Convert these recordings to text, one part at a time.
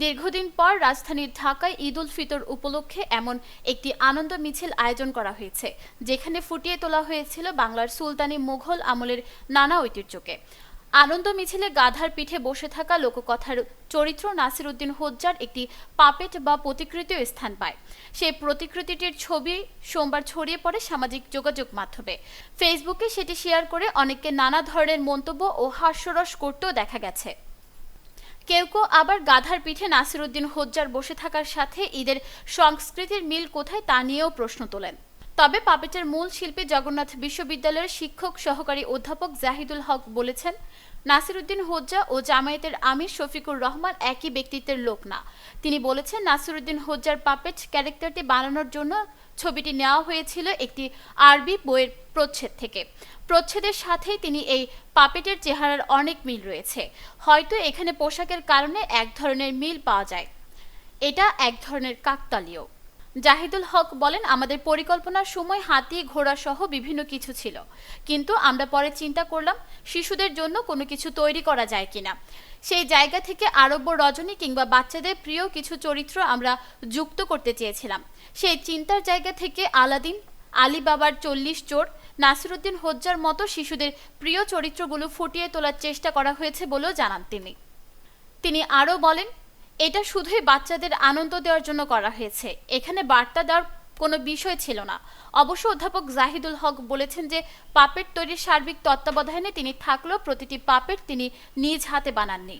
দীর্ঘদিন পর রাজধানীর ঢাকায় ঈদ উল ফিতর উপলক্ষে এমন একটি আনন্দ মিছিল আয়োজন করা হয়েছে, যেখানে ফুটিয়ে তোলা হয়েছিল বাংলার সুলতানি মুঘল আমলের নানা ঐতিহ্যকে। আনন্দ মিছিলে গাধার পিঠে বসে থাকা লোককথার চরিত্র নাসির উদ্দিন হোজ্জার একটি পাপেট বা প্রতিকৃতিও স্থান পায়। সেই প্রতিকৃতিটির ছবি সোমবার ছড়িয়ে পড়ে সামাজিক যোগাযোগ মাধ্যমে। ফেসবুকে সেটি শেয়ার করে অনেককে নানা ধরনের মন্তব্য ও হাস্যরস করতেও দেখা গেছে। কেউ কেউ আবার গাধার পিঠে নাসিরুদ্দিন হোজ্জার বসে থাকার সাথে ঈদের সংস্কৃতির মিল কোথায় তা নিয়েও প্রশ্ন তোলেন। তবে পাপেটের মূল শিল্পী জগন্নাথ বিশ্ববিদ্যালয়ের শিক্ষক সহকারী অধ্যাপক জাহিদুল হক বলেছেন, নাসিরুদ্দিন হোজ্জা ও জামায়াতের আমির শফিকুর রহমান একই ব্যক্তিত্বের লোক না। তিনি বলেছেন, নাসিরুদ্দিন হোজ্জার পাপেট ক্যারেক্টারটি বানানোর জন্য ছবিটি নেওয়া হয়েছিল একটি আরবি বইয়ের প্রচ্ছেদ থেকে। প্রচ্ছেদের সাথেই তিনি এই পাপেটের চেহারার অনেক মিল রয়েছে। হয়তো এখানে পোশাকের কারণে এক ধরনের মিল পাওয়া যায়। এটা এক ধরনের কাকতালীয়। জাহিদুল হক বলেন, আমাদের পরিকল্পনার সময় হাতি, ঘোড়া সহ বিভিন্ন কিছু ছিল। কিন্তু আমরা পরে চিন্তা করলাম, শিশুদের জন্য কোনো কিছু তৈরি করা যায় কিনা। সেই জায়গা থেকে আরব্য রজনী কিংবা বাচ্চাদের প্রিয় কিছু চরিত্র আমরা যুক্ত করতে চেয়েছিলাম। সেই চিন্তার জায়গা থেকে আলাদিন আলী বাবার চল্লিশ চোর, নাসিরুদ্দিন হোজ্জার মতো শিশুদের প্রিয় চরিত্রগুলো ফুটিয়ে তোলার চেষ্টা করা হয়েছে বলেও জানান তিনি। তিনি আরও বলেন এটা শুধুই বাচ্চাদের আনন্দ দেওয়ার জন্য করা হয়েছে। এখানে বার্তা দেওয়ার কোনো বিষয় ছিল না। অবশ্য অধ্যাপক জাহিদুল হক বলেছেন যে, পাপের তৈরির সার্বিক তত্ত্বাবধানে তিনি থাকলেও প্রতিটি পাপের তিনি নিজ হাতে বানাননি।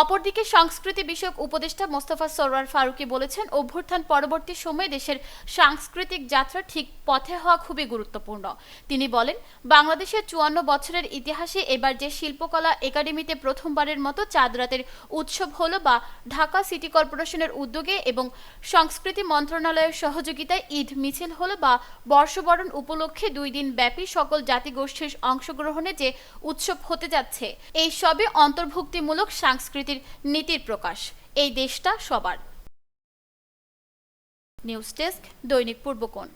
অপরদিকে সংস্কৃতি বিষয়ক উপদেষ্টা মোস্তফা সরোয়ার ফারুকি বলেছেন, অভ্যুত্থান পরবর্তী সময়ে দেশের সাংস্কৃতিক যাত্রা ঠিক পথে হওয়া খুবই গুরুত্বপূর্ণ। তিনি বলেন, বাংলাদেশের চুয়ান্ন বছরের ইতিহাসে এবার যে শিল্পকলা একাডেমিতে প্রথমবারের মতো চাঁদ রাতের উৎসব হলো বা ঢাকা সিটি কর্পোরেশনের উদ্যোগে এবং সংস্কৃতি মন্ত্রণালয়ের সহযোগিতায় ঈদ মিছিল হলো বা বর্ষবরণ উপলক্ষে দুই দিন ব্যাপী সকল জাতিগোষ্ঠীর অংশগ্রহণে যে উৎসব হতে যাচ্ছে, এই সবে অন্তর্ভুক্তিমূলক সংস্কৃতির নীতির প্রকাশ। এই দেশটা সবার। নিউজ ডেস্ক দৈনিক পূর্বকোণ